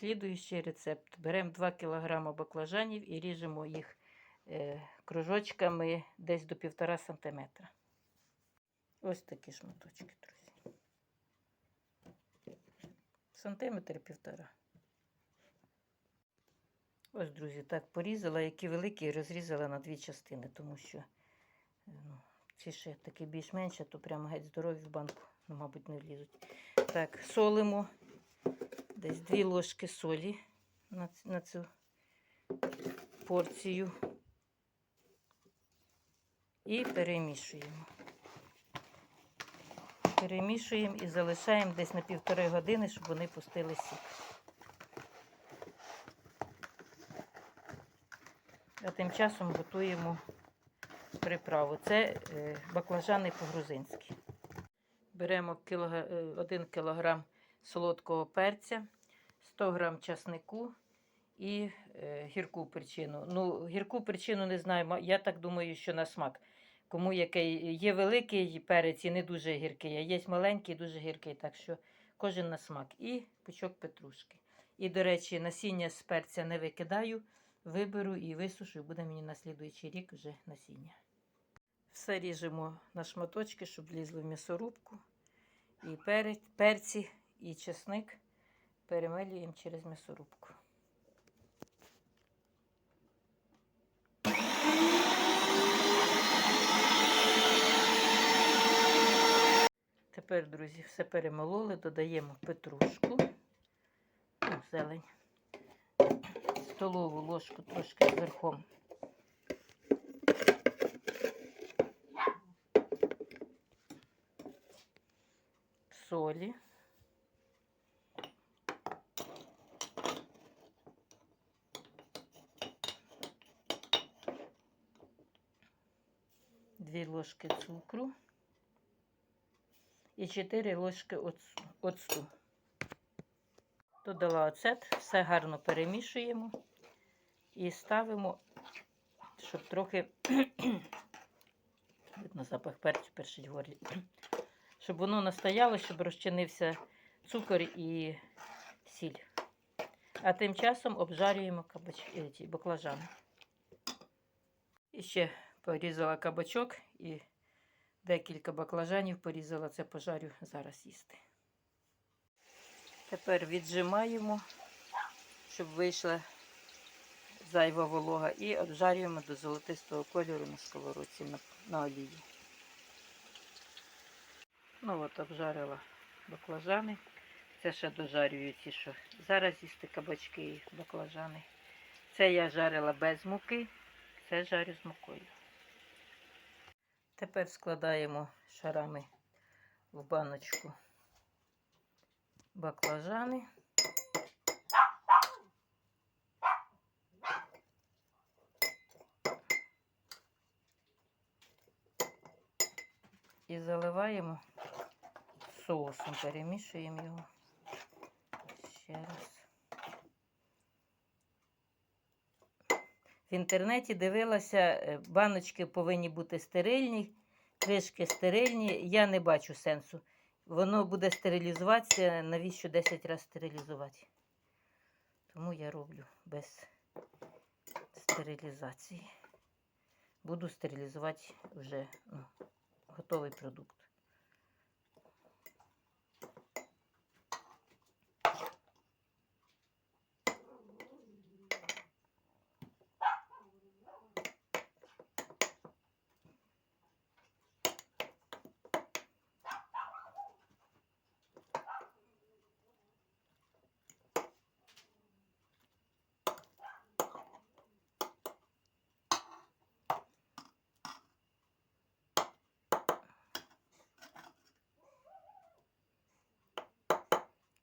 Слідуючий рецепт. Беремо 2 кг баклажанів і ріжемо їх е, кружочками десь до 1,5 см. Ось такі шматочки, друзі. Сантиметр півтора. Ось, друзі, так порізала, які великі, розрізала на дві частини, тому що е, ну, ці ще такі більш-менше, то прямо геть здорові в банку, ну, мабуть, не влізуть. Так, солимо десь дві ложки солі на, на цю порцію і перемішуємо. Перемішуємо і залишаємо десь на півтори години, щоб вони пустили сік. А тим часом готуємо приправу. Це е, баклажани по-грузинськи. Беремо 1 кг солодкого перця, 100 г часнику і е, гірку перчину. Ну, гірку перчину не знаю, я так думаю, що на смак. Кому який є великий перець і не дуже гіркий, а є маленький, дуже гіркий, так що кожен на смак. І пучок петрушки. І, до речі, насіння з перця не викидаю, виберу і висушу, і буде мені на слідуючий рік вже насіння. Все ріжемо на шматочки, щоб влізли в м'ясорубку. І перці, і чесник перемелюємо через м'ясорубку. Тепер, друзі, все перемололи, додаємо петрушку, ну, зелень, столову ложку трошки зверхом. 4 ложки цукру і 4 ложки оцту. Додала оцет, все гарно перемішуємо і ставимо, щоб трохи, видно, запах перцю першить горі, щоб воно настояло, щоб розчинився цукор і сіль. А тим часом обжарюємо кабач... Е, баклажани. І ще порізала кабачок і декілька баклажанів порізала, це пожарю зараз їсти. Тепер віджимаємо, щоб вийшла зайва волога, і обжарюємо до золотистого кольору на сковородці на, на олії. Ну от обжарила баклажани. Це ще дожарюю ті, що зараз їсти кабачки і баклажани. Це я жарила без муки, це жарю з мукою. Тепер складаємо шарами в баночку баклажани. І заливаємо соусом, перемішуємо його ще раз. В інтернеті дивилася, е, баночки повинні бути стерильні, кришки стерильні. Я не бачу сенсу. Воно буде стерилізуватися, навіщо 10 разів стерилізувати. Тому я роблю без стерилізації. Буду стерилізувати вже ну, готовий продукт.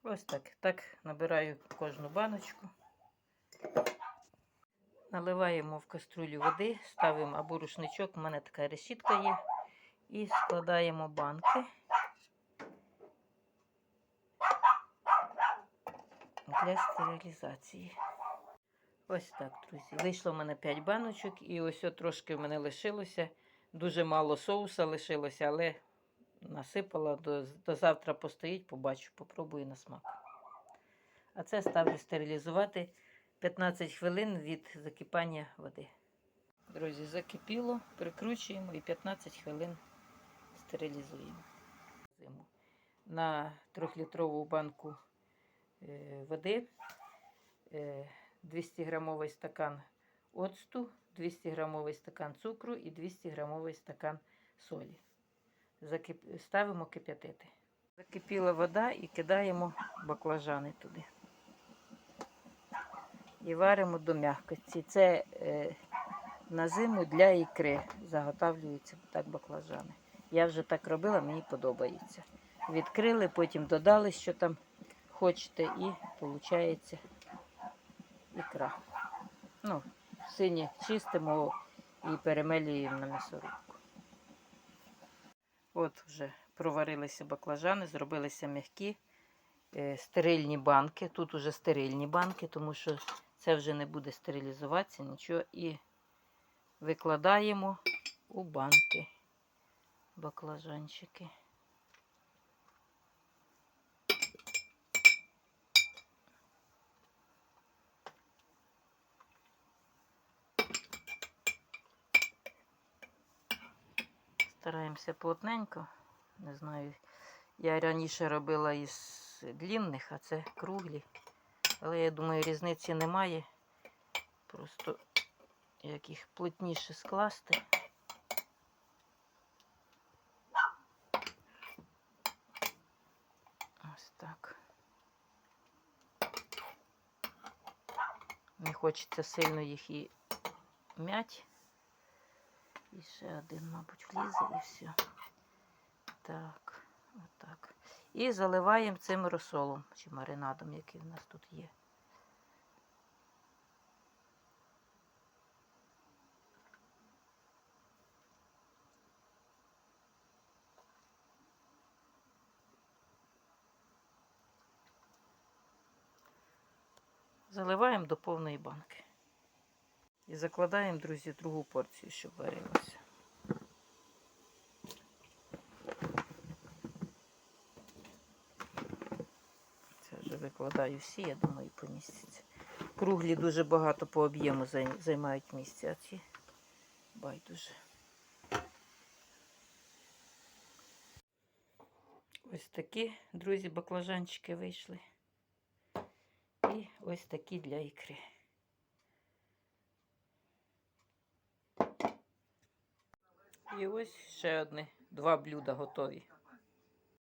Ось так. Так набираю кожну баночку. Наливаємо в каструлю води, ставимо або рушничок, у мене така решітка є. І складаємо банки. Для стерилізації. Ось так, друзі. Вийшло в мене 5 баночок, і ось трошки в мене лишилося. Дуже мало соуса лишилося, але насипала до, до завтра постоїть, побачу, попробую на смак. А це ставлю стерилізувати 15 хвилин від закипання води. Друзі, закипіло, прикручуємо і 15 хвилин стерилізуємо. Зиму. На 3-літрову банку е, води е, 200 грамовий стакан оцту, 200 грамовий стакан цукру і 200 грамовий стакан солі. Ставимо кип'ятити. Закипіла вода і кидаємо баклажани туди. І варимо до м'якості. Це е, на зиму для ікри заготавлюються так баклажани. Я вже так робила, мені подобається. Відкрили, потім додали, що там хочете, і виходить ікра. Ну, сині чистимо і перемелюємо на м'ясорубку. От вже проварилися баклажани, зробилися м'які, е, стерильні банки. Тут уже стерильні банки, тому що це вже не буде стерилізуватися нічого. І викладаємо у банки баклажанчики. Стараємося плотненько. Не знаю, я раніше робила із длінних, а це круглі. Але я думаю, різниці немає. Просто як їх плотніше скласти. Ось так. Не хочеться сильно їх і м'ять. І ще один, мабуть, влізе і все. Так, отак. І заливаємо цим розсолом чи маринадом, який в нас тут є. Заливаємо до повної банки. І закладаємо, друзі, другу порцію, щоб варилося. Це вже викладаю всі, я думаю, помістяться. Круглі дуже багато по об'єму займають місце, а ці байдуже. Ось такі, друзі, баклажанчики вийшли. І ось такі для ікри. І ось ще одне. Два блюда готові.